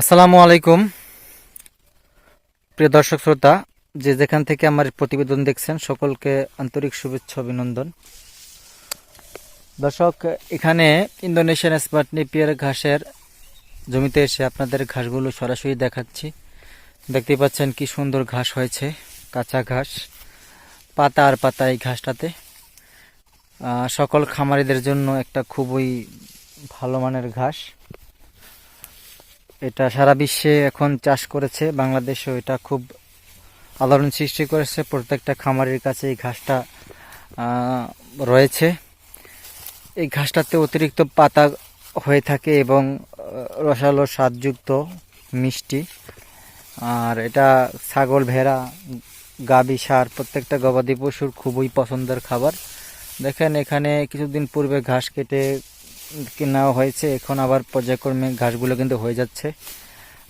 আসসালামু আলাইকুম। প্রিয় দর্শক শ্রোতা, যে যেখান থেকে আমার প্রতিবেদন দেখছেন, সকলকে আন্তরিক শুভেচ্ছা, অভিনন্দন। দর্শক, এখানে ইন্দোনেশিয়ান স্মার্ট নেপিয়ার ঘাসের জমিতে এসে আপনাদের ঘাসগুলো সরাসরি দেখাচ্ছি। দেখতে পাচ্ছেন কি সুন্দর ঘাস হয়েছে, কাঁচা ঘাস, পাতা আর পাতা এই ঘাসটাতে। সকল খামারিদের জন্য একটা খুবই ভালো মানের ঘাস। এটা সারা বিশ্বে এখন চাষ করেছে, বাংলাদেশেও এটা খুব আলোড়ন সৃষ্টি করেছে। প্রত্যেকটা খামারের কাছে এই ঘাসটা রয়েছে। এই ঘাসটাতে অতিরিক্ত পাতা হয়ে থাকে এবং রসালো স্বাদযুক্ত মিষ্টি। আর এটা ছাগল, ভেড়া, গাবি, সার, প্রত্যেকটা গবাদি পশুর খুবই পছন্দের খাবার। দেখেন এখানে কিছুদিন পূর্বে ঘাস কেটে কেনা হয়েছে, এখন আবার পর্যায়ক্রমে ঘাসগুলো কিন্তু হয়ে যাচ্ছে।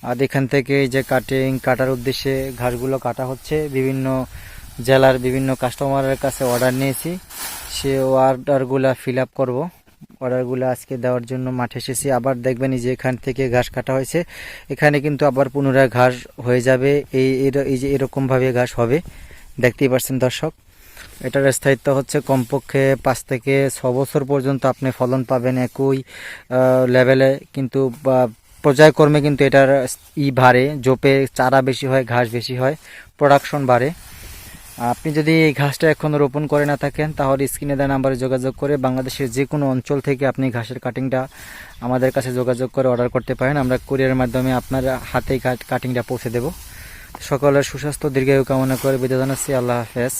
আর এখান থেকে যে কাটিং কাটার উদ্দেশ্যে ঘাসগুলো কাটা হচ্ছে, বিভিন্ন জেলার বিভিন্ন কাস্টমারের কাছে অর্ডার নিয়েছি। সে অর্ডারগুলো ফিল আপ করব। অর্ডারগুলো আজকে দেওয়ার জন্য মাঠে এসেছি। আবার দেখবেন যে এখান থেকে ঘাস কাটা হয়েছে। এখানে কিন্তু আবার পুনরায় ঘাস হয়ে যাবে। এই এই যে এরকমভাবে ঘাস হবে। দেখতেই পাচ্ছেন দর্শক। এটার স্থায়িত্ব হচ্ছে কমপক্ষে পাঁচ থেকে ছ বছর পর্যন্ত আপনি ফলন পাবেন একই লেভেলে কিন্তু পর্যায়ক্রমে কিন্তু এটার ই বাড়ে, জোপে চারা বেশি হয়, ঘাস বেশি হয় প্রোডাকশন বাড়ে। আপনি যদি এই ঘাসটা এখনও রোপণ করে না থাকেন, তাহলে স্ক্রিনে দেওয়া নাম্বারে যোগাযোগ করে বাংলাদেশের যে কোনো অঞ্চল থেকে আপনি ঘাসের কাটিংটা আমাদের কাছে যোগাযোগ করে অর্ডার করতে পারেন। আমরা কুরিয়ারের মাধ্যমে আপনার হাতেই কাটিংটা পৌঁছে দেব। সকলের সুস্বাস্থ্য, দীর্ঘায়ু কামনা করে বিদায় জানাচ্ছি। আল্লাহ হাফেজ।